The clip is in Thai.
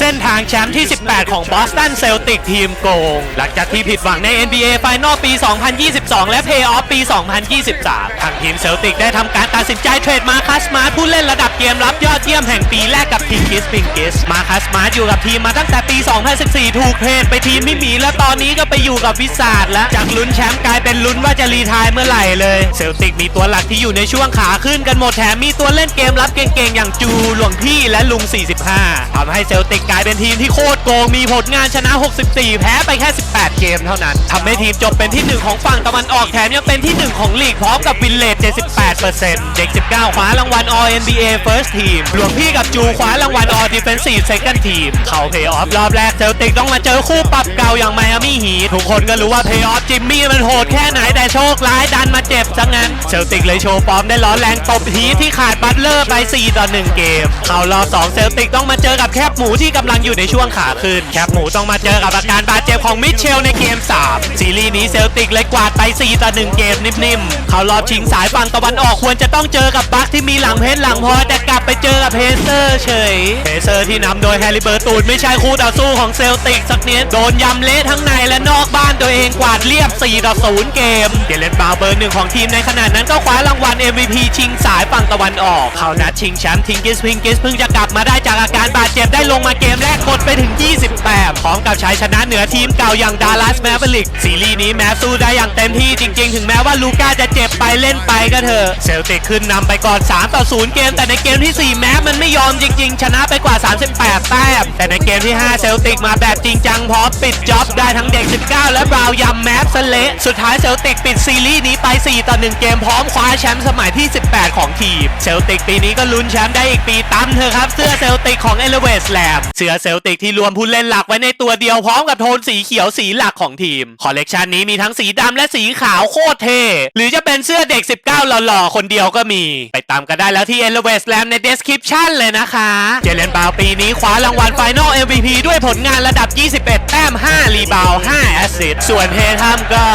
เส้นทางแชมป์ที่ 18 ของบอสตันเซลติกทีมโกง หลังจากที่ผิดหวังใน NBA Final ปี 2022 และ Playoff ปี 2023 ทางทีมเซลติกได้ทำการตัดสินใจเทรดมาคัสมาร์ทผู้เล่นระดับเกมรับยอดเยี่ยมแห่งปีแรกกับทิงกิสปิงกิสมาคัสมาร์ทอยู่กับทีมมาตั้งแต่ปี 2014 ถูกเทรดไปทีมมิมีและตอนนี้ก็ไปอยู่กับวิสาดแล้วจากลุ้นแชมป์กลายเป็นลุ้นว่าจะรีทายเมื่อไหร่เลยเซลติกมีตัวหลักที่อยู่ในช่วงขาขึ้นกันหมดแถมมีตัวเล่นเกมรับเก่งๆอย่างจูหลวงพี่และลุง 45ทำให้เซลติกกลายเป็นทีมที่โคตรโกงมีผลงานชนะ 64 แพ้ไปแค่ 18 เกมเท่านั้นทำให้ทีมจบเป็นที่ 1 ของฝั่งตะวันออกแถมยังเป็นที่ 1 ของลีกพร้อมกับวินเลต78%เด็ก 19 คว้ารางวัล All NBA First Team หลวงพี่กับจูคว้ารางวัล All Defensive Second Team เข้าเพย์ออฟรอบแรกเซลติกต้องมาเจอคู่ปรับเก่าอย่างไมอามี่ฮีทุกคนก็รู้ว่าเพย์ออฟจิมมี่มันโหดแค่ไหนแต่โชคร้ายดันมาเจ็บซะงั้นเซลติกเลยโชว์ฟอร์มได้ร้อนแรงตบฮีทที่ขาดบัตเลอร์ไป4ต่อ1เกม เข้ารอบ2เซลติกต้องมาเจอกับแคบหมูที่กำลังอยู่ในช่วงขาขึ้นแคบหมูต้องมาเจอกับอาการบาดเจ็บของมิเชลในเกม 3 ซีรีส์นี้เซลติกเลยกวาดไป 4 ต่อ 1 เกมนิ่มๆ เขารอบชิงสายฝั่งตะวันออกควรจะต้องเจอกับบัคที่มีหลังเพชรหลังพอแต่กลับไปเจอกับเพเซอร์เฉยเพเซอร์ที่นำโดยแฮร์รี่เบิร์ตูนไม่ใช่คู่ต่อสู้ของเซลติกสักนิดโดนยำเละทั้งในและนอกบ้านตัวเองกวาดเรียบ 4 ต่อ 0 เกมเกเลนบาวเบอร์หนึ่งของทีมในขณะนั้นก็คว้ารางวัล MVP ชิงสายฝั่งตะวันออกเขานัดชิงแชมป์ทิงกิสพิงกิสเพิ่งจะกลับมาได้จากอาการบาดเจ็บได้ลงมาเกมมแรกกดไปถึง 20 แต้มพร้อมกับชัยชนะเหนือทีมเก่าอย่างดา r ัสแมเวลิกซีรีส์นี้แม้สู้ได้อย่างเต็มที่จริง ๆ ถึงแม้ว่าลูก้าจะเจ็บไปเล่นไปก็เถอะเซลติกขึ้นนำไปก่อน 3 ต่อ 0 เกม แต่ในเกมที่ 4 แม้มันไม่ยอมจริง ๆ ชนะไปกว่า 38 แต้มแต่ในเกมที่ 5 เซลติกมาแบบจริงจังพร้อมปิดจ็อบได้ทั้งเด็ก 19 และบราวยำแมปสเละสุดท้ายเซลติกปิดซีรีส์นี้ไป 4 ต่อ 1 เกมพร้อมคว้าแชมป์สมัยที่ 18 ของทีมเซลติกปีนี้ก็ลุ้นแชมป์ได้อีกปีตั้มเธอะครับเสื้อเซลติกของเอเลเวสแลมเสื้อเซลติกที่รวมผู้เล่นหลักไว้ในตัวเดียวพร้อมกับโทนสีเขียวสีหลักของทีม คอลเลกชันนี้มีทั้งสีดำและสีขาวโคตรเท่หรือจะเป็นเสื้อเด็ก 19 หล่อๆ คนเดียวก็มี ไปตามกันได้แล้วที่ e l e v a t e Slam ใน description เลยนะคะ เจเลนบาวปีนี้คว้ารางวัล Final MVP ด้วยผลงานระดับ 21 แต้ม 5 รีบาว 5 แอสซิสต์ส่วนเฮทัมก็